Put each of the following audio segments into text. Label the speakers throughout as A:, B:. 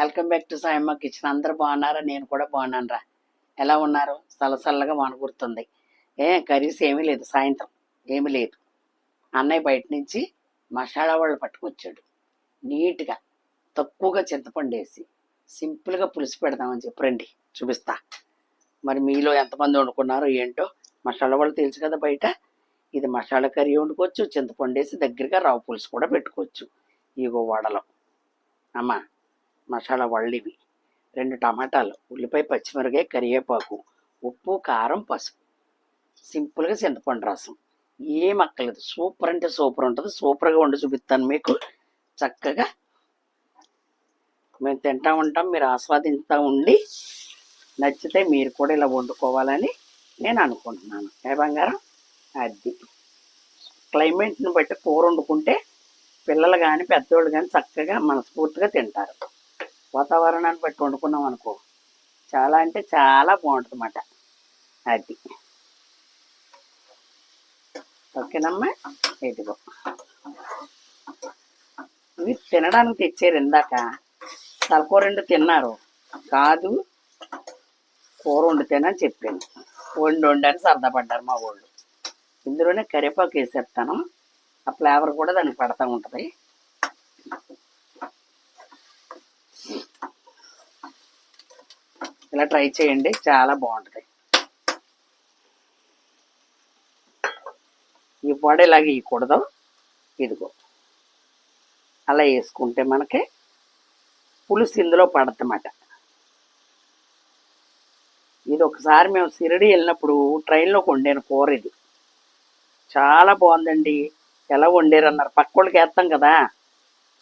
A: Welcome back to Sayamma kitchen. అందరూ బాగున్నారా? నేను కూడా బాగున్నాను రా ఎలా ఉన్నారు? సలసల్లగా వణుకుతుంది ఏ కర్రీస్ ఏమీ లేదు. సాయంత్రం ఏమీ లేదు. అన్నయ్య బయట నుంచి మసాలా వాళ్ళు పట్టుకొచ్చాడు. నీట్గా తక్కువగా చింతపండు వేసి సింపుల్గా పులుసు పెడదామని చెప్పి రండి చూపిస్తా. మరి మీలో ఎంతమంది వండుకున్నారో ఏంటో మసాలా వాళ్ళు తెలుసు కదా బయట. ఇది మసాలా కర్రీ వండుకోవచ్చు చింతపండు వేసి దగ్గరగా రవ్వ పులుసు కూడా పెట్టుకోవచ్చు. ఇగో వడలం. అమ్మా మసాలా వళ్ళివి. రెండు టమాటాలు ఉల్లిపాయ పచ్చిమిరకాయ కరివేపాకు ఉప్పు కారం పసుపు. సింపుల్గా చింతపండు రసం. ఏం అక్కర్లేదు. సూపర్ అంటే సూపర్ ఉంటుంది. సూపర్గా వండి చూపిస్తాను మీకు. చక్కగా మేము తింటా ఉంటాం. మీరు ఆస్వాదిస్తూ ఉండి నచ్చితే మీరు కూడా ఇలా వండుకోవాలని నేను అనుకుంటున్నాను. ఏ బంగారం? అది. క్లైమేట్ని బట్టి కూర వండుకుంటే పిల్లలు కానీ పెద్దవాళ్ళు కానీ చక్కగా మనస్ఫూర్తిగా తింటారు. వాతావరణాన్ని బట్టి వండుకున్నాం అనుకో. చాలా అంటే చాలా బాగుంటుంది అన్నమాట అది. ఓకేనమ్మా? ఇదిగో. ఇవి తినడానికి తెచ్చారు ఇందాక. తలకూర రెండు తిన్నారు. కాదు కూర వండుతానని చెప్పాను. వండి వండని సరదా పడ్డారు మా వాళ్ళు. ఇందులోనే కరివేపాకు వేసేస్తాను. ఆ ఫ్లేవర్ కూడా దానికి పడతా ఉంటుంది. ఇలా ట్రై చేయండి. చాలా బాగుంటుంది. ఈ పొడ ఇలాగ ఇవ్వకూడదు ఇదిగో. అలా వేసుకుంటే మనకి పులుసు ఇందులో పడద్దన్నమాట ఇది ఒకసారి మేము సిరిడి వెళ్ళినప్పుడు ట్రైన్లో వండాను కూర ఇది. చాలా బాగుందండి. ఎలా వండారన్నారు. పక్క వాళ్ళకి వేస్తాం కదా.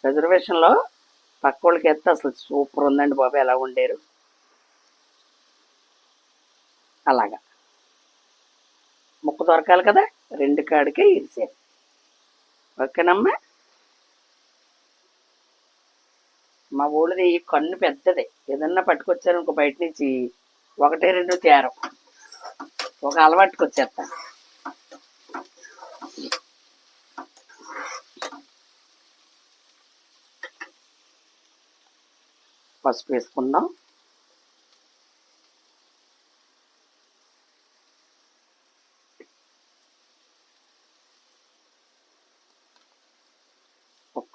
A: రిజర్వేషన్లో పక్క వాళ్ళకి వేస్తే అసలు సూపర్ ఉందండి బాబు. ఎలా వండారు. అలాగా. ముక్క దొరకాలి కదా రెండు కాడికే ఇరిసారు ఓకేనమ్మా? మా ఊళ్ళది కన్ను పెద్దది. ఏదన్నా పట్టుకొచ్చారనుకో బయట నుంచి ఒకటి రెండు తేరం. ఒక అలవాటుకొచ్చేస్తాను పసుపు వేసుకుందాం.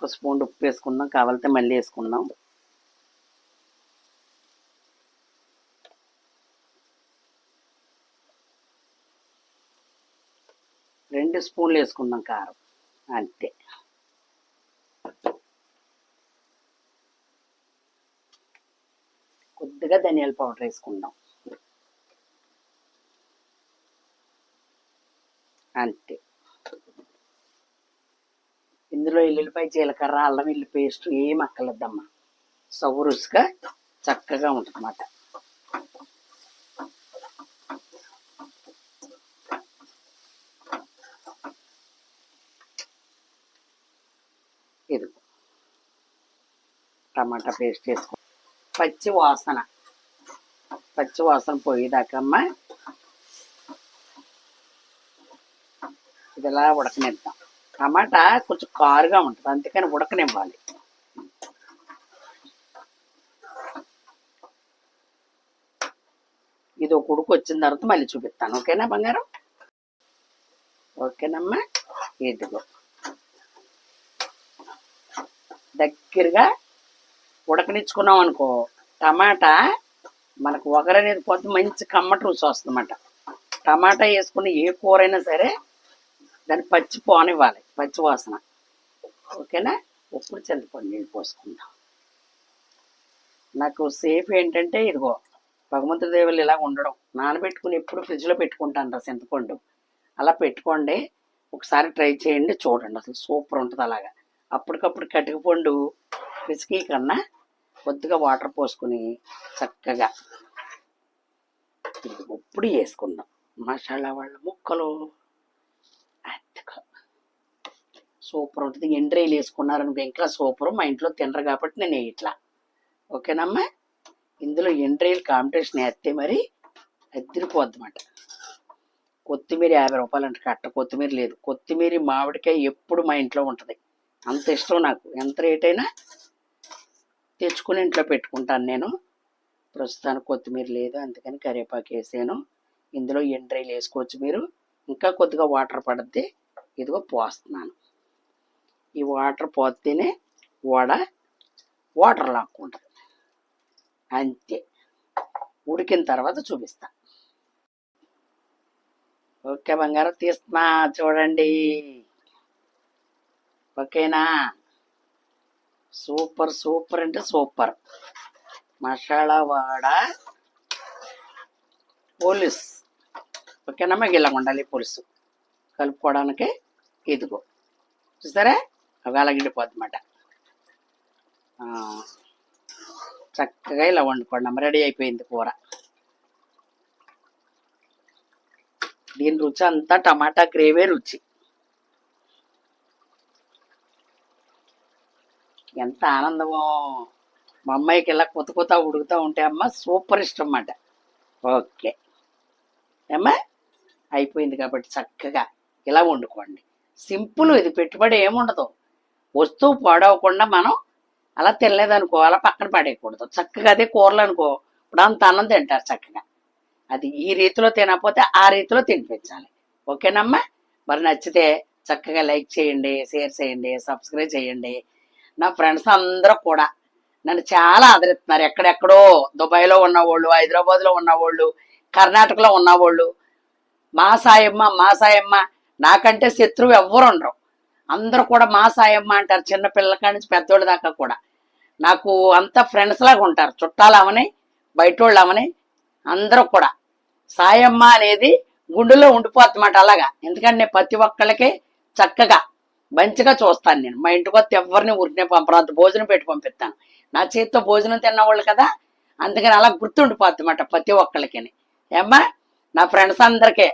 A: ఒక స్పూన్ ఉప్పు వేసుకుందాం కావాలంటే మళ్ళీ వేసుకుందాం. రెండు స్పూన్లు వేసుకుందాం కారం అంతే. కొద్దిగా ధనియాల పౌడర్ వేసుకుందాం. అంతే. ఇందులో ఎల్లుల్లిపాయ జీలకర్ర అల్లం ఇల్లు పేస్ట్ ఏం అక్కర్లేదమ్మా. సౌరుసుగా చక్కగా ఉంటుందన్నమాట. ఇది టమాటా పేస్ట్ వేసుకో. పచ్చి వాసన. పచ్చి వాసన పోయేదాకమ్మా. ఇది ఇలా ఉడకనిద్దాం. టమాటా కొంచెం కారుగా ఉంటుంది. అందుకని ఉడకనివ్వాలి. ఇది ఒక ఉడుకు వచ్చిన తర్వాత మళ్ళీ చూపిస్తాను. ఓకేనా బంగారం? ఓకేనమ్మా. ఇదిగో. దగ్గరగా ఉడకనిచ్చుకున్నాం అనుకో టమాటా మనకు ఒకరనేది పొద్దు మంచి కమ్మటి రుచి వస్తుందన్నమాట. టమాటా వేసుకుని ఏ కూర అయినా సరే దాన్ని పచ్చి పోనివ్వాలి. పచ్చివాసన. ఓకేనా? ఉప్పుడు చింతపండు నీళ్ళు పోసుకుందాం. నాకు సేఫ్ ఏంటంటే ఇదిగో భగవంతుడి దేవుళ్ళు ఇలా ఉండడం. నానబెట్టుకుని ఎప్పుడు ఫ్రిడ్జ్లో పెట్టుకుంటాను రా చింతపండు. అలా పెట్టుకోండి. ఒకసారి ట్రై చేయండి చూడండి. అసలు సూపర్ ఉంటుంది అలాగా. అప్పటికప్పుడు కటికపండు పిసికి కన్నా కొద్దిగా వాటర్ పోసుకుని చక్కగా ఇప్పుడు ఉప్పుడు వేసుకుందాం. మసాలా వాళ్ళ ముక్కలు. అద్దగా సూపర్ ఉంటుంది. ఎండ్రైలు వేసుకున్నారనుకో ఇంకా సూపర్. మా ఇంట్లో తినరు కాబట్టి నేను ఇట్లా ఓకేనమ్మా? ఇందులో ఎండ్రైల్ కాంపిటీషన్ వేస్తే మరి అద్దరిపోద్దన్నమాట కొత్తిమీర యాభై రూపాయలు అంటే కట్ట కొత్తిమీర లేదు. కొత్తిమీర మామిడికాయ ఎప్పుడు మా ఇంట్లో ఉంటుంది. అంత ఇష్టం నాకు. ఎంత రేట్ అయినా తెచ్చుకుని ఇంట్లో పెట్టుకుంటాను నేను. ప్రస్తుతానికి కొత్తిమీర లేదు అందుకని కరివేపాకు వేసాను. ఇందులో ఎండ్రైలు వేసుకోవచ్చు మీరు. ఇంకా కొద్దిగా వాటర్ పడుద్ది. ఇదిగో పోస్తున్నాను. ఈ వాటర్ పోతేనే వడ వాటర్ లాక్కుంటుంది. అంతే. ఉడికిన తర్వాత చూపిస్తా. ఓకే బంగారం తీస్తున్నా చూడండి. ఓకేనా? సూపర్ సూపర్ అంటే సూపర్. మసాలా వాడ పోలీస్. ఓకేనమ్మా ఇలా ఉండాలి పులుసు. కలుపుకోవడానికి ఇదిగో. చూసారా? అవి అన్నమాట చక్కగా ఇలా వండుకోండి రెడీ అయిపోయింది కూర. దీని రుచి అంతా టమాటా గ్రేవీ రుచి. ఎంత ఆనందమో. మా అమ్మాయికి ఇలా కొత్త కొత్త ఉడుకుతూ ఉంటే అమ్మ సూపర్ ఇష్టం అన్నమాట ఓకే. ఏమ్మా? అయిపోయింది కాబట్టి చక్కగా ఇలా వండుకోండి. సింపుల్ ఇది పెట్టుబడి ఏముండదు. వస్తువు పాడవకుండా మనం అలా తినలేదనుకో అలా పక్కన పడేయకూడదు. చక్కగా అదే కూరలు అనుకో ఇప్పుడు అంత అన్నం తింటారు చక్కగా. అది ఈ రీతిలో తినకపోతే ఆ రీతిలో తినిపించాలి. ఓకేనమ్మా? మరి నచ్చితే చక్కగా లైక్ చేయండి షేర్ చేయండి సబ్స్క్రైబ్ చేయండి. నా ఫ్రెండ్స్ అందరూ కూడా నన్ను చాలా ఆదరిస్తున్నారు. ఎక్కడెక్కడో దుబాయ్లో ఉన్నవాళ్ళు హైదరాబాద్లో ఉన్నవాళ్ళు కర్ణాటకలో ఉన్నవాళ్ళు. మా సాయమ్మ మా సాయమ్మ నాకంటే శత్రువు ఎవ్వరు ఉండరు. అందరూ కూడా మా సాయమ్మ అంటారు చిన్న పిల్లల నుంచి పెద్దోళ్ళ దాకా కూడా. నాకు అంతా ఫ్రెండ్స్ లాగా ఉంటారు చుట్టాలు అవని బయటోళ్ళు అవని అందరూ కూడా. సాయమ్మ అనేది గుండెలో ఉండిపోతుందన్నమాట అలాగా. ఎందుకంటే నేను ప్రతి ఒక్కళ్ళకి చక్కగా మంచిగా చూస్తాను నేను. మా ఇంటికి వస్తే ఎవరిని ఊరినే పంపరాదు భోజనం పెట్టి పంపిస్తాను. నా చేతితో భోజనం తిన్నవాళ్ళు కదా అందుకని అలా గుర్తుండిపోతుందన్నమాట ప్రతి ఒక్కళ్ళకి ఏమ్మా నా ఫ్రెండ్స్ అందరికీ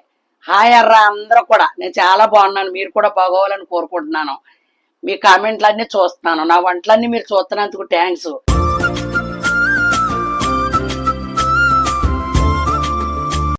A: హాయ్ అర్రా అందరూ కూడా. నేను చాలా బాగున్నాను. మీరు కూడా బాగోవాలని కోరుకుంటున్నాను. మీ కామెంట్లన్నీ చూస్తున్నాను. నా వంటలన్నీ మీరు చూస్తున్నందుకు థ్యాంక్స్